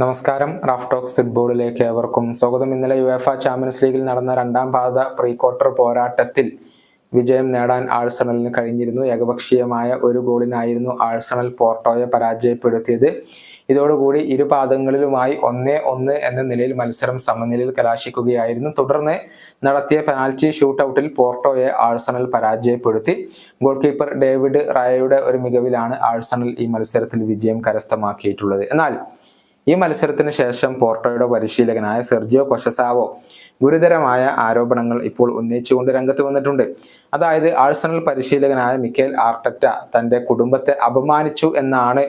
നമസ്കാരം. Raf talks ഫുട്ബോളിലേക്ക് ഏവർക്കും സ്വാഗതം. ഇന്നലെ യുഎഫ ചാമ്പ്യൻസ് ലീഗിൽ നടന്ന രണ്ടാം പാദ പ്രീ ക്വാർട്ടർ പോരാട്ടത്തിൽ വിജയം നേടാൻ ആഴ്സണലിന് കഴിഞ്ഞിരുന്നു. ഏകപക്ഷീയമായ ഒരു ഗോളിനായിരുന്നു ആഴ്സണൽ പോർട്ടോയെ പരാജയപ്പെടുത്തിയത്. ഇതോടുകൂടി ഇരു പാദങ്ങളിലുമായി ഒന്നേ ഒന്ന് എന്ന നിലയിൽ മത്സരം സമനിലയിൽ കലാശിക്കുകയായിരുന്നു. തുടർന്ന് നടത്തിയ പെനാൽറ്റി ഷൂട്ടൌട്ടിൽ പോർട്ടോയെ ആഴ്സണൽ പരാജയപ്പെടുത്തി. ഗോൾ കീപ്പർ ഡേവിഡ് റായയുടെ ഒരു മികവിലാണ് ആഴ്സണൽ ഈ മത്സരത്തിൽ വിജയം കരസ്ഥമാക്കിയിട്ടുള്ളത്. എന്നാൽ ഈ മത്സരത്തിന് ശേഷം പോർട്ടോയുടെ പരിശീലകനായ സെർജിയോ കൊഷസാവോ ഗുരുതരമായ ആരോപണങ്ങൾ ഇപ്പോൾ ഉന്നയിച്ചുകൊണ്ട് രംഗത്ത് വന്നിട്ടുണ്ട്. അതായത് ആഴ്സണൽ പരിശീലകനായ മിക്കേൽ ആർട്ടറ്റ തന്റെ കുടുംബത്തെ അപമാനിച്ചു എന്നാണ്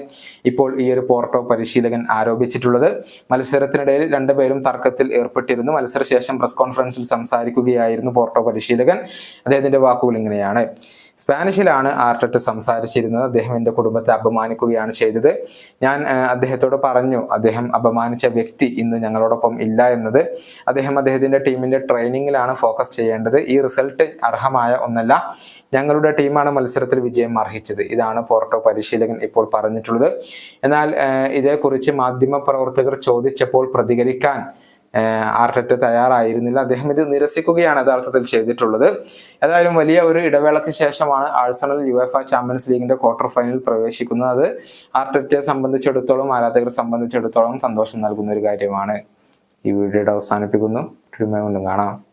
ഇപ്പോൾ ഈ ഒരു പോർട്ടോ പരിശീലകൻ ആരോപിച്ചിട്ടുള്ളത്. മത്സരത്തിനിടയിൽ രണ്ടുപേരും തർക്കത്തിൽ ഏർപ്പെട്ടിരുന്നു. മത്സരശേഷം പ്രസ് കോൺഫറൻസിൽ സംസാരിക്കുകയായിരുന്നു പോർട്ടോ പരിശീലകൻ. അദ്ദേഹത്തിന്റെ വാക്കുകൾ ഇങ്ങനെയാണ്. സ്പാനിഷിലാണ് ആർട്ടറ്റ് സംസാരിച്ചിരുന്നത്. അദ്ദേഹം എന്റെ കുടുംബത്തെ അപമാനിക്കുകയാണ് ചെയ്തത്. ഞാൻ അദ്ദേഹത്തോട് പറഞ്ഞു അദ്ദേഹം അപമാനിച്ച വ്യക്തി ഇന്ന് ഞങ്ങളോടൊപ്പം ഇല്ല എന്നത്. അദ്ദേഹം അദ്ദേഹത്തിന്റെ ടീമിന്റെ ട്രെയിനിങ്ങിലാണ് ഫോക്കസ് ചെയ്യേണ്ടത്. ഈ റിസൾട്ട് അർഹമായ ഒന്നല്ല. ഞങ്ങളുടെ ടീമാണ് മത്സരത്തിൽ വിജയം അർഹിച്ചത്. ഇതാണ് പോർട്ടോ പരിശീലകൻ ഇപ്പോൾ പറഞ്ഞിട്ടുള്ളത്. എന്നാൽ ഇതേക്കുറിച്ച് മാധ്യമ പ്രവർത്തകർ ചോദിച്ചപ്പോൾ പ്രതികരിക്കാൻ ആർട്ടറ്റ് തയ്യാറായിരുന്നില്ല. അദ്ദേഹം ഇത് നിരസിക്കുകയാണ് യഥാർത്ഥത്തിൽ ചെയ്തിട്ടുള്ളത്. ഏതായാലും വലിയ ഒരു ഇടവേളയ്ക്ക് ശേഷമാണ് ആഴ്സണൽ യു യുഎഫ ചാമ്പ്യൻസ് ലീഗിന്റെ ക്വാർട്ടർ ഫൈനൽ പ്രവേശിക്കുന്നത്. അത് ആർട്ടറ്റയെ സംബന്ധിച്ചിടത്തോളം ആരാധകരെ സംബന്ധിച്ചിടത്തോളം സന്തോഷം നൽകുന്ന ഒരു കാര്യമാണ്. ഈ വീഡിയോയുടെ അവസാനിപ്പിക്കുന്നു. വീണ്ടും കാണാം.